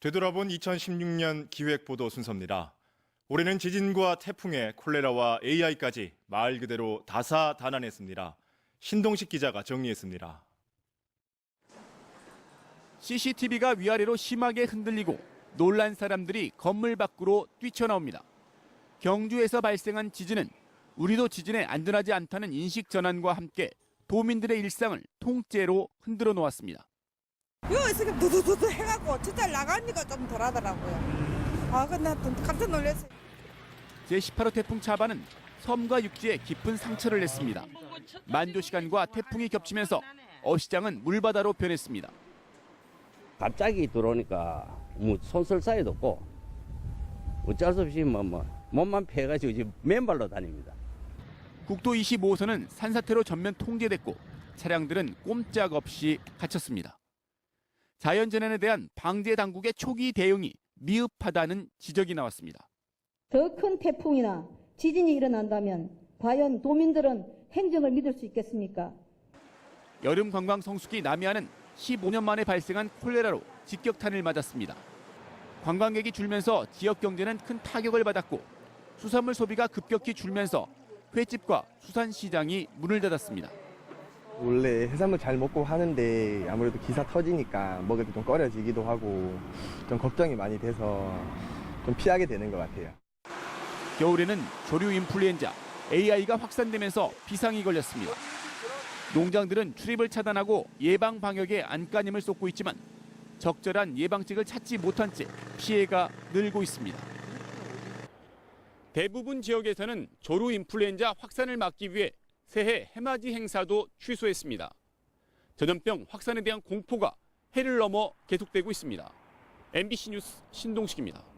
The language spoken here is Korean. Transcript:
되돌아본 2016년 기획보도 순서입니다. 올해는 지진과 태풍에 콜레라와 AI까지 말 그대로 다사다난했습니다. 신동식 기자가 정리했습니다. CCTV가 위아래로 심하게 흔들리고 놀란 사람들이 건물 밖으로 뛰쳐나옵니다. 경주에서 발생한 지진은 우리도 지진에 안전하지 않다는 인식 전환과 함께 도민들의 일상을 통째로 흔들어 놓았습니다. 이거 있으니까 두두두두 해갖고 진짜 나가니까 좀 덜하더라고요. 아, 근데 나 깜짝 놀랐어요. 제18호 태풍 차바는 섬과 육지에 깊은 상처를 냈습니다. 만조 시간과 태풍이 겹치면서 어시장은 물바다로 변했습니다. 갑자기 들어오니까 뭐 손쓸 사이도 없고 어쩔 수 없이 뭐, 뭐 몸만 패가지고 지금 맨발로 다닙니다. 국도 25호선은 산사태로 전면 통제됐고 차량들은 꼼짝없이 갇혔습니다. 자연재난에 대한 방제 당국의 초기 대응이 미흡하다는 지적이 나왔습니다. 더 큰 태풍이나 지진이 일어난다면 과연 도민들은 행정을 믿을 수 있겠습니까? 여름 관광 성수기 남해안은 15년 만에 발생한 콜레라로 직격탄을 맞았습니다. 관광객이 줄면서 지역 경제는 큰 타격을 받았고 수산물 소비가 급격히 줄면서 횟집과 수산시장이 문을 닫았습니다. 원래 해산물 잘 먹고 하는데 아무래도 기사 터지니까 먹을 때 좀 꺼려지기도 하고 좀 걱정이 많이 돼서 좀 피하게 되는 것 같아요. 겨울에는 조류 인플루엔자 AI가 확산되면서 비상이 걸렸습니다. 농장들은 출입을 차단하고 예방 방역에 안간힘을 쏟고 있지만 적절한 예방책을 찾지 못한 채 피해가 늘고 있습니다. 대부분 지역에서는 조류 인플루엔자 확산을 막기 위해 새해 해맞이 행사도 취소했습니다. 전염병 확산에 대한 공포가 해를 넘어 계속되고 있습니다. MBC 뉴스 신동식입니다.